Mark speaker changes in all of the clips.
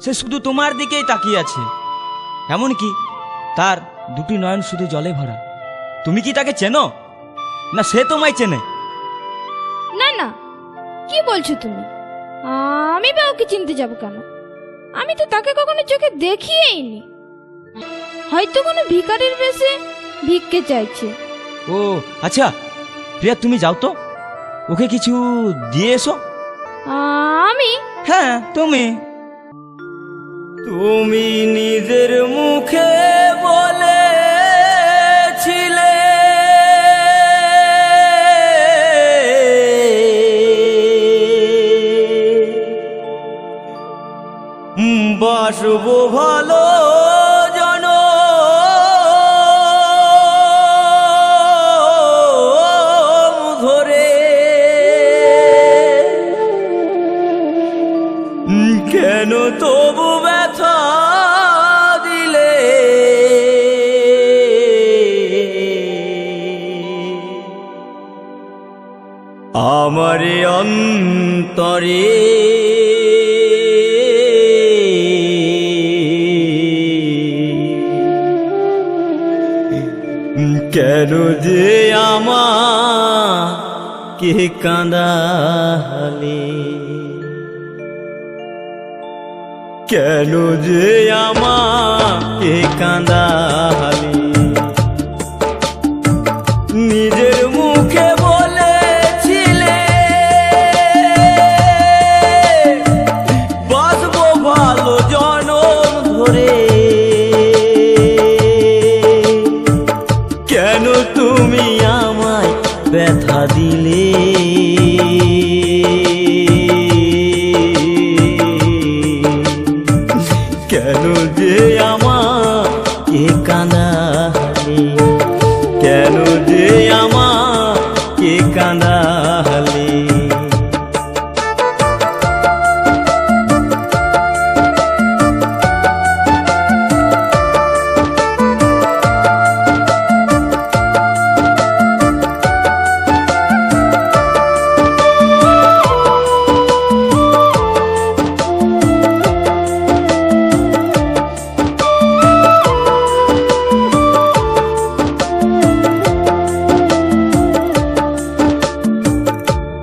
Speaker 1: সে শুধু তোমার দিকেই তাকিয়ে আছে। এমনকি তার দুটি নয়ন শুধু জলে ভরা। তুমি কি তাকে চেনো? না সে তোমায় চেনে?
Speaker 2: না না। কি বলছো তুমি? আমি বা ওকে চিনতে যাব কেন? আমি তো তাকে কখনো চোখে দেখিয়েই নি। হয়তো কোনো ভিখারির বেশে ভিক্ষে চাইছে।
Speaker 1: ও আচ্ছা। প্রিয়া তুমি যাও তো। ওকে কিছু দিয়ে এসো।
Speaker 2: আমি?
Speaker 1: হ্যাঁ তুমি। তুমি নিজের মুখে বলেছিলে আমার অন্তরে। কেন যে আমার কে কাঁদালে? কেন যে আমাকে কাঁদালে রে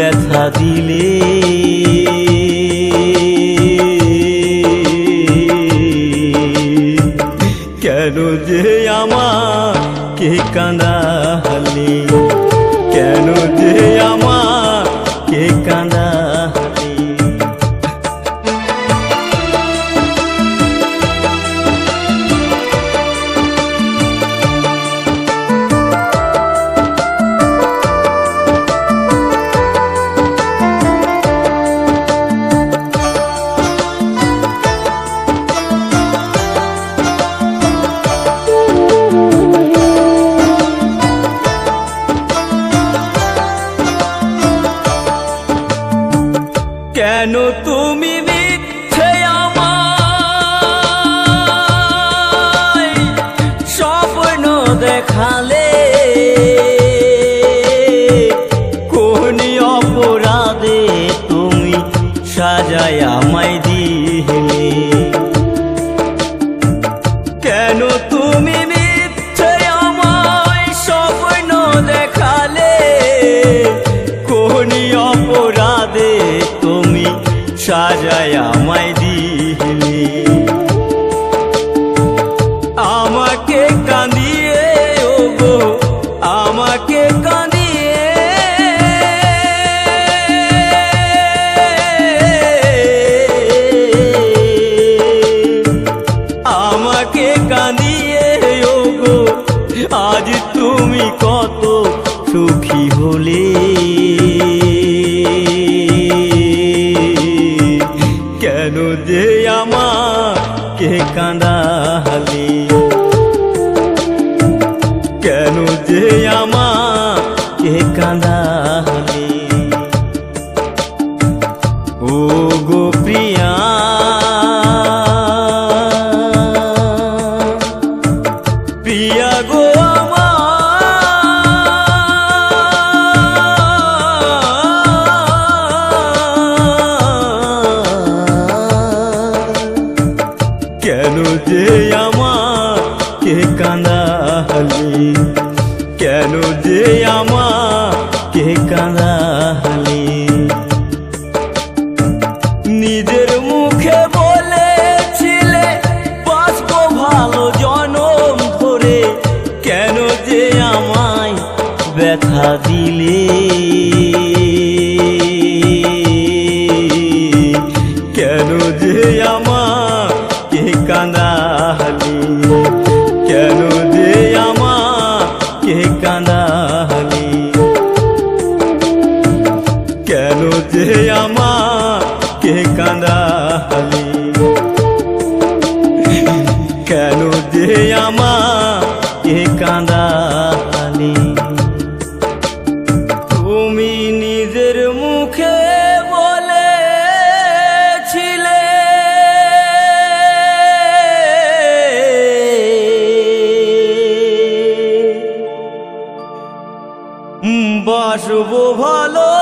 Speaker 1: ব্যথা দিলে। কেন তুমি মিথ্যে আমায় স্বপ্ন দেখালে? কোন অপরাধে তুমি সাজায় আমায় দিলে? কেন কেন যে আমাকে হালি? কেন যে আমাকে হালি? ও ব্যথা দিলে। কেন যে আমাকে কাঁদালি? কেন যে আমাকে কাঁদালি? কেন যে আমাকে কাঁদালি? কেন যে আমাকে কাঁদালি? বাসবো ভালো